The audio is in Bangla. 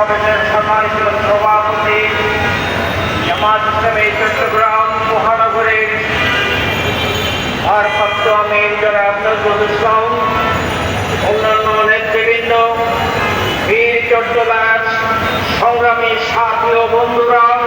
সম্মানিত সভাপতি, জামাত ইসলামী চট্টগ্রাম মহানগরের ভারপ্রাপ্ত আমির জনাব অন্যান্য নেতৃবৃন্দ, বীর চট্টদাস, সংগ্রামী সাথী ও বন্ধুরা